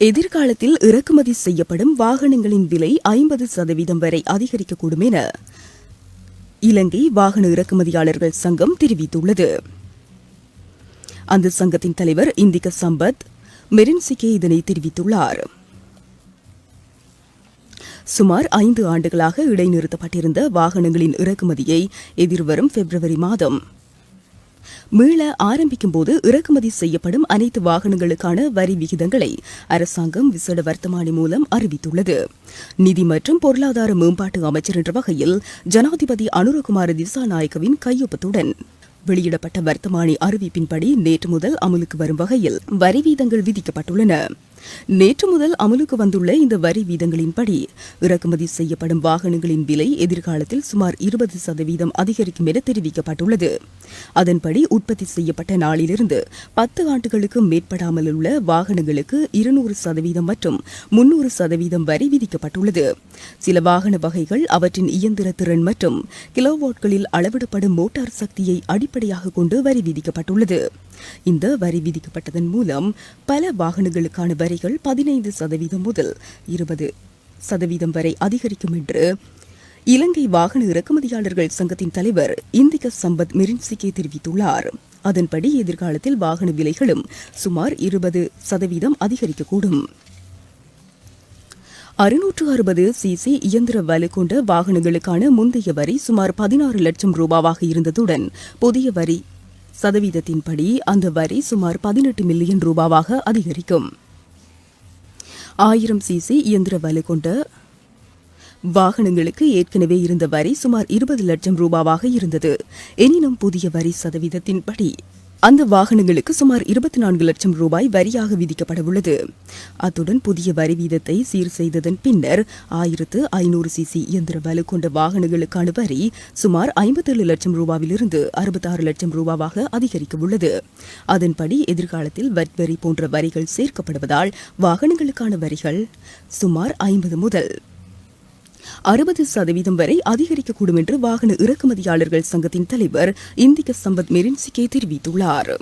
எதிர்காலத்தில் இறக்குமதி செய்யப்படும் வாகனங்களின் விலை ஐம்பது சதவீதம் வரை அதிகரிக்கக்கூடும் என இலங்கை வாகன இறக்குமதியாளர்கள் சங்கம் தெரிவித்துள்ளது. அந்த சங்கத்தின் தலைவர் இந்திக சம்பத் மெரின்சிகே இதனை தெரிவித்துள்ளார். சுமார் ஐந்து ஆண்டுகளாக இடைநிறுத்தப்பட்டிருந்த வாகனங்களின் இறக்குமதியை எதிர்வரும் பிப்ரவரி மாதம் மீள ஆரம்பிக்கும் போது இறக்குமதி செய்யப்படும் அனைத்து வாகனங்களுக்கான வரி விகிதங்களை அரசாங்கம் விசேட வர்த்தமானி மூலம் அறிவித்துள்ளது. நிதி மற்றும் பொருளாதார மேம்பாட்டு அமைச்சர் என்ற வகையில் ஜனாதிபதி அனுரகுமார திசாநாயக்கவின் கையொப்பத்துடன் வெளியிடப்பட்ட வர்த்தமானி அறிவிப்பின்படி நேற்று முதல் அமலுக்கு வரும் வகையில் வரி வீதங்கள் விதிக்கப்பட்டுள்ளன. நேற்று முதல் அமலுக்கு வந்துள்ள இந்த வரி வீதங்களின்படி இறக்குமதி செய்யப்படும் வாகனங்களின் விலை எதிர்காலத்தில் சுமார் இருபது சதவீதம் அதிகரிக்கும் என தெரிவிக்கப்பட்டுள்ளது. அதன்படி உற்பத்தி செய்யப்பட்ட நாளிலிருந்து பத்து ஆண்டுகளுக்கு மேற்படாமல் உள்ள வாகனங்களுக்கு இருநூறு சதவீதம் மற்றும் முன்னூறு சதவீதம் வரி விதிக்கப்பட்டுள்ளது. சில வாகன வகைகள் அவற்றின் இயந்திர திறன் மற்றும் கிலோவாட்களில் அளவிடப்படும் மோட்டார் சக்தியை அடிப்படையாக கொண்டு வரி விதிக்கப்பட்டுள்ளது. இந்த வரி விதிக்கப்பட்டதன் மூலம் பல வாகனங்களுக்கான வரிகள் பதினைந்து சதவீதம் முதல் இருபது சதவீதம் வரை அதிகரிக்கும் என்று இலங்கை வாகன இறக்குமதியாளர்கள் சங்கத்தின் தலைவர் இந்திக சம்பத் மிரின்சிகே தெரிவித்துள்ளார். அதன்படி எதிர்காலத்தில் வாகன விலைகளும் சுமார் இருபது சதவீதம் அதிகரிக்கக்கூடும். அறுநூற்று அறுபது சிசி இயந்திர வலு கொண்ட வாகனங்களுக்கான முந்தைய வரி சுமார் பதினாறு லட்சம் ரூபாவாக இருந்ததுடன் புதிய வரி சதவீதத்தின்படி அந்த வரி சுமார் பதினெட்டு மில்லியன் ரூபாவாக அதிகரிக்கும். ஆயிரம் சிசி இயந்திர வலு கொண்ட வாகனங்களுக்கு ஏற்கனவே இருந்த வரி சுமார் இருபது லட்சம் ரூபாவாக இருந்தது. எனினும் புதிய வரி சதவீதத்தின்படி அந்த வாகனங்களுக்கு சுமார் இருபத்தி நான்கு லட்சம் ரூபாய் வரியாக விதிக்கப்பட உள்ளது அத்துடன் புதிய வரி வீதத்தை சீர் செய்ததன் பின்னர் ஆயிரத்து ஐநூறு சிசி இயந்திர வலு கொண்ட வாகனங்களுக்கான வரி சுமார் ஐம்பத்தேழு லட்சம் ரூபாவிலிருந்து அறுபத்தாறு லட்சம் ரூபாவாக அதிகரிக்க உள்ளது அதன்படி எதிர்காலத்தில் வட் வரி போன்ற வரிகள் சேர்க்கப்படுவதால் வாகனங்களுக்கான வரிகள் சுமார் ஐம்பது முதல் அறுபது சதவீதம் வரை அதிகரிக்கக்கூடும் என்று வாகன இறக்குமதியாளர்கள் சங்கத்தின் தலைவர் இந்திய சம்பத் மெரின்சிகே தெரிவித்துள்ளார்.